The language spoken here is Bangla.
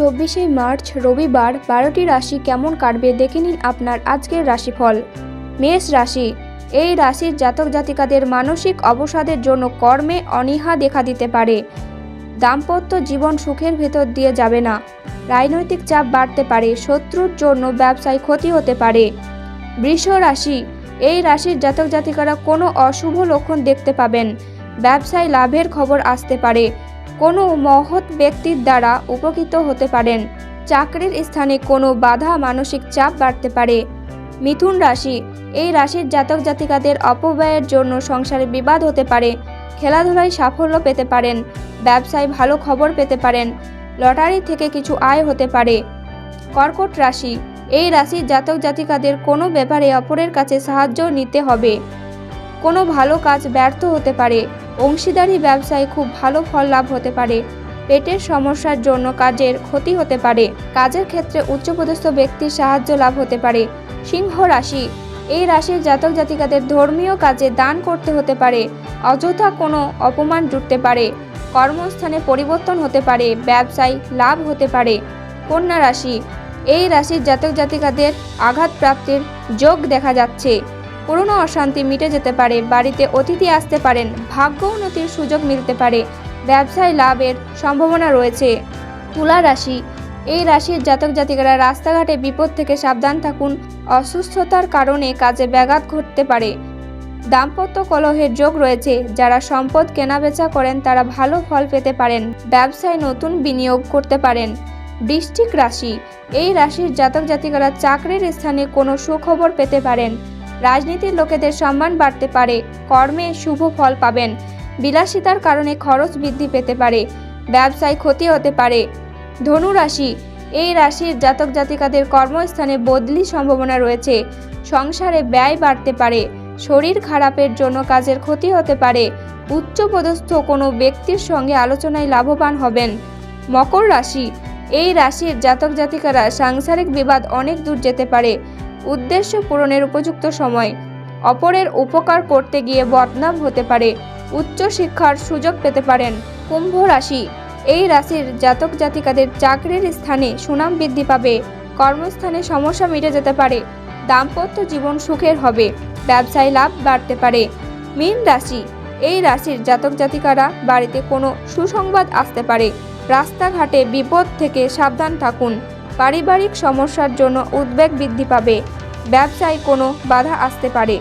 চব্বিশে মার্চ, রবিবার বারোটি রাশি কেমন কাটবে দেখে নিন আপনার আজকের রাশিফল। মেষ রাশি, এই রাশির জাতক জাতিকাদের মানসিক অবসাদের জন্য কর্মে অনীহা দেখা দিতে পারে। দাম্পত্য জীবন সুখের ভেতর দিয়ে যাবে না। রাজনৈতিক চাপ বাড়তে পারে, শত্রুর জন্য ব্যবসায় ক্ষতি হতে পারে। বৃষ রাশি, এই রাশির জাতক জাতিকারা কোনো অশুভ লক্ষণ দেখতে পাবেন। ব্যবসায় লাভের খবর আসতে পারে। কোনো মহৎ ব্যক্তির দ্বারা উপকৃত হতে পারেন। চাকরির স্থানে কোনো বাধা মানসিক চাপ বাড়তে পারে। মিথুন রাশি, এই রাশির জাতক জাতিকাদের অপব্যয়ের জন্য সংসারে বিবাদ হতে পারে, খেলাধুলায় সাফল্য পেতে পারেন, ব্যবসায় ভালো খবর পেতে পারেন, লটারি থেকে কিছু আয় হতে পারে। কর্কট রাশি, এই রাশির জাতক জাতিকাদের কোনো ব্যাপারে অপরের কাছে সাহায্য নিতে হবে। কোনো ভালো কাজ ব্যর্থ হতে পারে। অংশীদারি ব্যবসায় খুব ভালো ফল লাভ হতে পারে। পেটের সমস্যার জন্য কাজের ক্ষতি হতে পারে। কাজের ক্ষেত্রে উচ্চপদস্থ ব্যক্তির সাহায্য লাভ হতে পারে। সিংহ রাশি, এই রাশির জাতক জাতিকাদের ধর্মীয় কাজে দান করতে হতে পারে। অযথা কোনো অপমান জুটতে পারে। কর্মস্থানে পরিবর্তন হতে পারে। ব্যবসায় লাভ হতে পারে। কন্যা রাশি, এই রাশির জাতক জাতিকাদের আঘাত প্রাপ্তির যোগ দেখা যাচ্ছে। পুরনো অশান্তি মিটে যেতে পারে, বাড়িতে অতিথি আসতে পারেন, ভাগ্য উন্নতির সুযোগ মিলতে পারে, ব্যবসায় লাভের সম্ভাবনা রয়েছে। তুলা রাশি, এই রাশির জাতক জাতিকারা রাস্তাঘাটে বিপদ থেকে সাবধান থাকুন, অসুস্থতার কারণে কাজে ব্যাঘাত ঘটতে পারে। দাম্পত্য কলহের যোগ রয়েছে, যারা সম্পদ কেনাবেচা করেন তারা ভালো ফল পেতে পারেন, ব্যবসায় নতুন বিনিয়োগ করতে পারেন। বৃষ্টিক রাশি, এই রাশির জাতক জাতিকারা চাকরির স্থানে কোনো সুখবর পেতে পারেন রাজনীতির লোকেদের সম্মান বাড়তে পারে, কর্মে শুভ ফল পাবেন। বিলাসিতার কারণে খরচ বৃদ্ধি পেতে পারে, ব্যবসায় ক্ষতি হতে পারে। ধনু রাশি, এই রাশির জাতক জাতিকাদের কর্মস্থানে বদলি সম্ভাবনা রয়েছে। সংসারে ব্যয় বাড়তে পারে, শরীর খারাপের জন্য কাজের ক্ষতি হতে পারে। উচ্চপদস্থ কোনো ব্যক্তির সঙ্গে আলোচনায় লাভবান হবেন। মকর রাশি, এই রাশির জাতক জাতিকারা সাংসারিক বিবাদ অনেক দূর যেতে পারে। উদ্দেশ্য পূরণের উপযুক্ত সময়। অপরের উপকার করতে গিয়ে বদনাম হতে পারে, উচ্চ শিক্ষার সুযোগ পেতে পারেন। কুম্ভ রাশি, এই রাশির জাতক জাতিকাদের চাকরির স্থানে সুনাম বৃদ্ধি পাবে, কর্মস্থানে সমস্যা মিটে যেতে পারে, দাম্পত্য জীবন সুখের হবে, ব্যবসায় লাভ বাড়তে পারে। মীন রাশি, এই রাশির জাতক জাতিকারা বাড়িতে কোনো সুসংবাদ আসতে পারে, রাস্তাঘাটে বিপদ থেকে সাবধান থাকুন। পারিবারিক সমস্যার জন্য উদ্বেগ বৃদ্ধি পাবে। ব্যবসায় কোনো বাধা আসতে পারে।